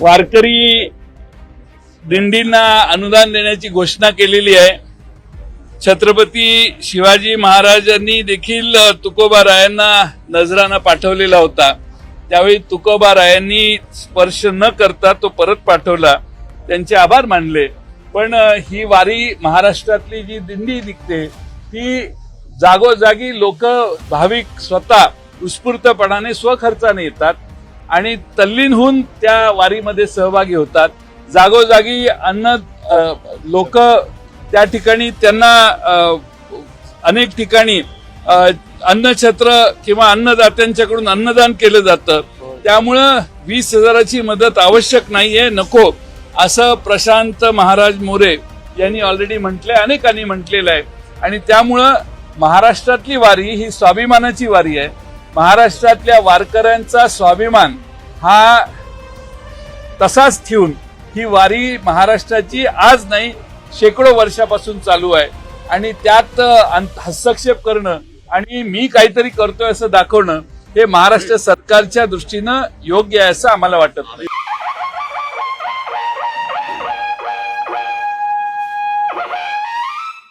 वारकरी दिंडींना अनुदान देण्याची घोषणा केलेली आहे. छत्रपती शिवाजी महाराजांनी देखील तुकोबारायांना नजराना पाठवलेला होता. त्यावेळी तुकोबारायांनी स्पर्श न करता तो परत पाठवला. त्यांचे आभार मानले. पण ही वारी महाराष्ट्रातली जी दिंडी निघते ती जागोजागी लोक भाविक स्वतः उत्स्फूर्तपणाने स्वखर्चाने येतात. आणि तल्लीन होऊन त्या वारीमध्ये सहभागी होतात. जागोजागी अन्न लोक त्या ठिकाणी त्यांना अनेक ठिकाणी अन्नछत्र किंवा अन्नदात्यांच्याकडून अन्नदान केलं जातं. त्यामुळं वीस हजाराची मदत आवश्यक नाहीये नको असं प्रशांत महाराज मोरे यांनी ऑलरेडी म्हटलंय अनेकांनी म्हटलेलं आहे. आणि त्यामुळं महाराष्ट्रातली वारी ही स्वाभिमानाची वारी आहे. महाराष्ट्रातल्या वारकऱ्यांचा स्वाभिमान हा तसाच ठेवून ही वारी महाराष्ट्राची आज नाही शेकडो वर्षापासून चालू आहे. आणि त्यात हस्तक्षेप करणं आणि मी काहीतरी करतोय असं दाखवणं हे महाराष्ट्र सरकारच्या दृष्टीनं योग्य आहे असं आम्हाला वाटत नाही.